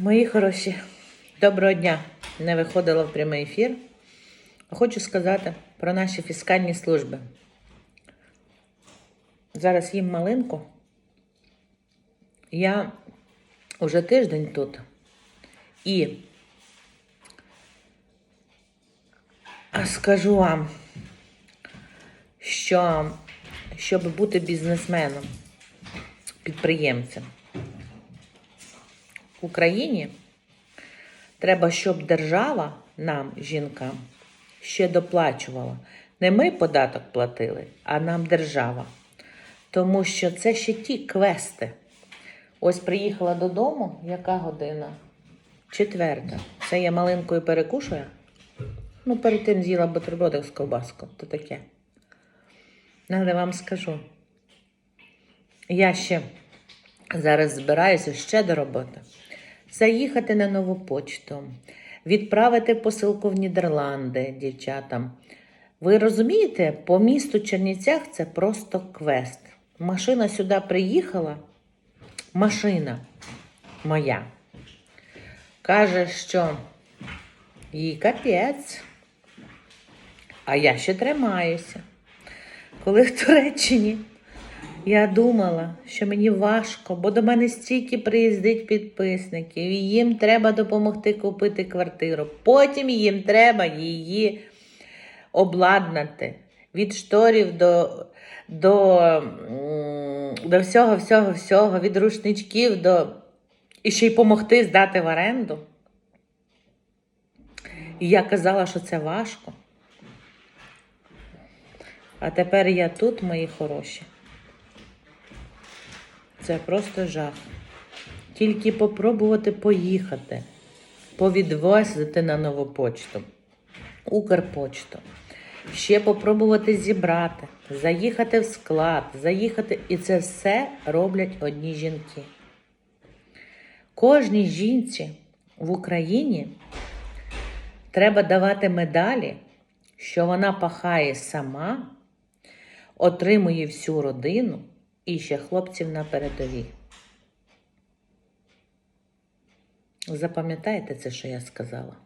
Мої хороші, доброго дня! Не виходила в прямий ефір. Хочу сказати про наші фіскальні служби. Зараз їм малинку. Я вже тиждень тут. І скажу вам, що щоб бути бізнесменом, підприємцем, в Україні треба, щоб держава нам, жінкам, ще доплачувала. Не ми податок платили, а нам держава. Тому що це ще ті квести. Ось приїхала додому, яка година? Четверта. Це я малинкою перекушую. Ну, перед тим з'їла бутербродик з ковбаскою. То таке. Але вам скажу. Я ще зараз збираюся ще до роботи. Заїхати на нову почту, відправити посилку в Нідерланди дівчатам. Ви розумієте, по місту Чернівцях це просто квест. Машина сюди приїхала, машина моя. Каже, що їй капець. А я ще тримаюся. Коли в Туреччині я думала, що мені важко, бо до мене стільки приїздить підписників, і їм треба допомогти купити квартиру. Потім їм треба її обладнати від шторів до, до, до всього, всього, всього, від рушничків до і ще й помогти здати в оренду. І я казала, що це важко. А тепер я тут, мої хороші. Це просто жах. Тільки попробувати поїхати, повідвозити на нову почту, Укрпочту. Ще попробувати зібрати, заїхати в склад, заїхати. І це все роблять одні жінки. Кожній жінці в Україні треба давати медалі, що вона пахає сама, отримує всю родину і ще хлопців на передовій. Запам'ятайте це, що я сказала.